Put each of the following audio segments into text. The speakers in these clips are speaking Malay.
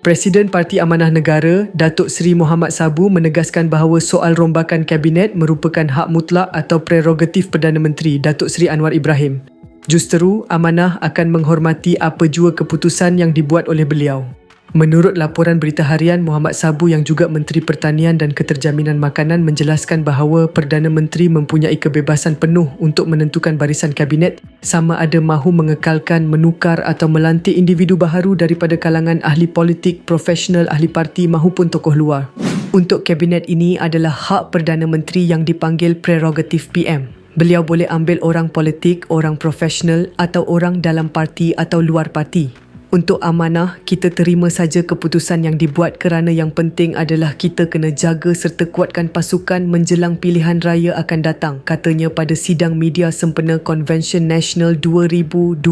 Presiden Parti Amanah Negara, Datuk Seri Muhammad Sabu menegaskan bahawa soal rombakan kabinet merupakan hak mutlak atau prerogatif Perdana Menteri Datuk Seri Anwar Ibrahim. Justeru, Amanah akan menghormati apa jua keputusan yang dibuat oleh beliau. Menurut laporan berita harian, Muhammad Sabu yang juga Menteri Pertanian dan Keterjaminan Makanan menjelaskan bahawa Perdana Menteri mempunyai kebebasan penuh untuk menentukan barisan kabinet sama ada mahu mengekalkan, menukar atau melantik individu baharu daripada kalangan ahli politik, profesional, ahli parti mahupun tokoh luar. Untuk kabinet ini adalah hak Perdana Menteri yang dipanggil prerogatif PM. Beliau boleh ambil orang politik, orang profesional atau orang dalam parti atau luar parti. Untuk amanah, kita terima saja keputusan yang dibuat kerana yang penting adalah kita kena jaga serta kuatkan pasukan menjelang pilihan raya akan datang, katanya pada sidang media sempena Convention National 2025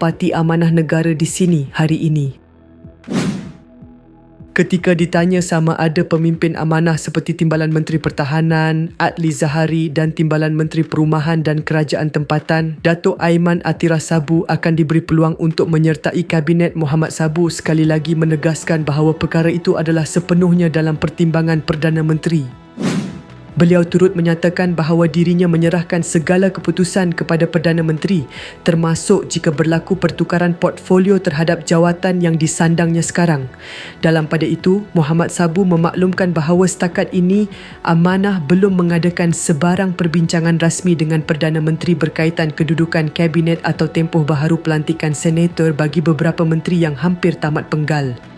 Parti Amanah Negara di sini hari ini. Ketika ditanya sama ada pemimpin amanah seperti Timbalan Menteri Pertahanan, Adli Zahari dan Timbalan Menteri Perumahan dan Kerajaan Tempatan, Datuk Aiman Atira Sabu akan diberi peluang untuk menyertai Kabinet Muhammad Sabu sekali lagi menegaskan bahawa perkara itu adalah sepenuhnya dalam pertimbangan Perdana Menteri. Beliau turut menyatakan bahawa dirinya menyerahkan segala keputusan kepada Perdana Menteri termasuk jika berlaku pertukaran portfolio terhadap jawatan yang disandangnya sekarang. Dalam pada itu, Muhammad Sabu memaklumkan bahawa setakat ini amanah belum mengadakan sebarang perbincangan rasmi dengan Perdana Menteri berkaitan kedudukan kabinet atau tempoh baharu pelantikan senator bagi beberapa menteri yang hampir tamat penggal.